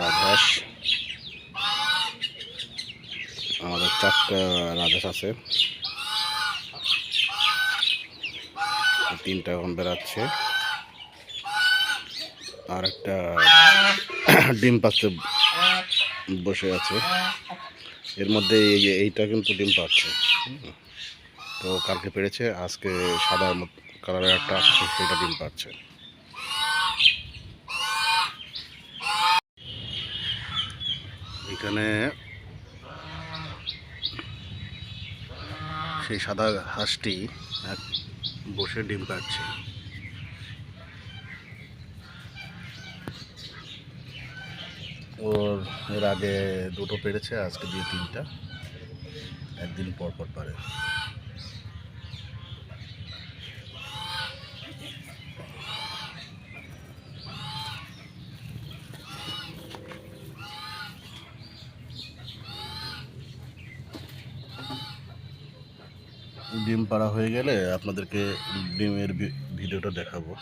রাজহাঁস। আমাদের চারটা রাজহাঁস আছে। তিনটা এখন বেড়াচ্ছে। আর একটা ডিম পাচ্ছে বসে আছে। এর মধ্যে এই যে এইটা কিন্তু ডিম পাচ্ছে তো কালকে পেরেছে, আজকে সাদা কালারের একটা আছে সেটা ডিম পাচ্ছে এখানে সেই সাদা হাঁসটি এক বসে ডিম পাচ্ছে ওর এর আগে দুটো পেরেছে, আজকে দিয়ে তিনটা। একদিন পর পর পারে। ডিম পাড়া হয়ে গেলে আপনাদেরকে ডিমের ভিডিওটা দেখাবো।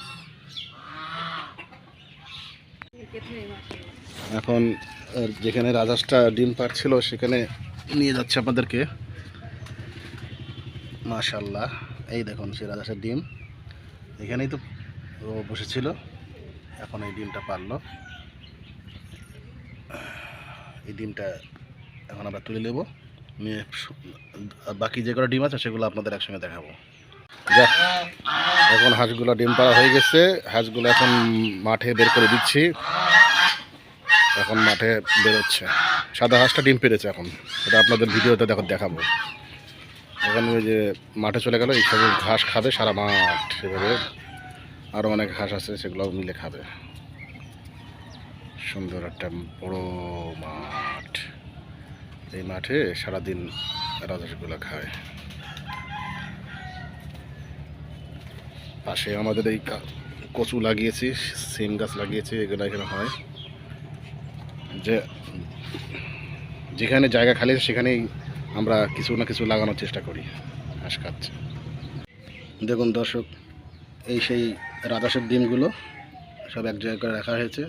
এখন যেখানে রাজাসটা ডিম পাড়ছিল, সেখানে নিয়ে যাচ্ছে আপনাদেরকে। মাশাল্লাহ এই দেখুন, সেই রাজহাঁসের ডিম। এখানেই তো বসেছিল। এখন এই ডিমটা পারল এই ডিমটা এখন আমরা তুলে নেব। নিয়ে বাকি যে কটা ডিম আছে সেগুলো আপনাদের একসঙ্গে দেখাবো। এখন হাঁসগুলো ডিম পাড়া হয়ে গেছে। হাঁসগুলো এখন মাঠে বের করে দিচ্ছি। এখন মাঠে বেরোচ্ছে। সাদা হাঁসটা ডিম পেরেছে এখন। এটা আপনাদের ভিডিওতে দেখো, দেখাবো। এখন ওই যে মাঠে চলে গেল, এই সব ঘাস খাবে সারা মাঠ সেভাবে আরও অনেক ঘাস আছে সেগুলো মিলে খাবে। সুন্দর একটা বড় মাঠ। এই মাঠে সারাদিন রাজহাঁসগুলো খায়। পাশে আমাদের এই কচু লাগিয়েছি, সিম গাছ লাগিয়েছি, এগুলো এখানে হয়। যে যেখানে জায়গা খালি সেখানেই আমরা কিছু না কিছু লাগানোর চেষ্টা করি ঘাস খাচ্ছে। দেখুন দর্শক, এই সেই রাজাসের ডিমগুলো সব এক জায়গায় করে রাখা হয়েছে।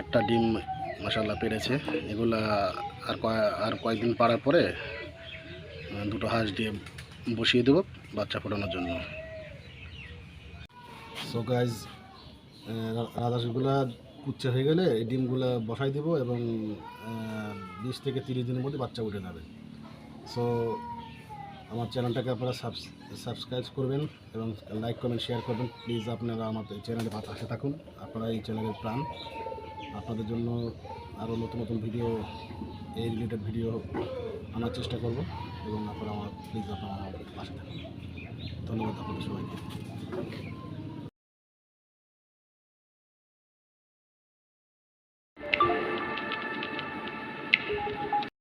আটটা ডিম মশাল্লা পেরেছে। এগুলা আর কয়, আর কয়েকদিন পাড়ার পরে দুটো হাঁস দিয়ে বসিয়ে দেবো বাচ্চা ফোটানোর জন্য। সো গাইজ রাজহাঁসগুলা কুচ্চা হয়ে গেলে এই ডিমগুলো বসাই দেবো এবং বিশ থেকে তিরিশ দিনের মধ্যে বাচ্চা উঠে যাবে। সো আমার চ্যানেলটাকে আপনারা সাবস্ক্রাইব করবেন এবং লাইক কমেন্ট শেয়ার করবেন। প্লিজ আপনারা আমার চ্যানেলে পাশে থাকুন। আপনারা এই চ্যানেলের প্রাণ। আপনাদের জন্য আরও নতুন নতুন ভিডিও, এই রিলেটেড ভিডিও আনার চেষ্টা করব এবং আপনারা আমার প্লিজ আপনারা আমার পাশে থাকুন। ধন্যবাদ আপনাদের সবাইকে।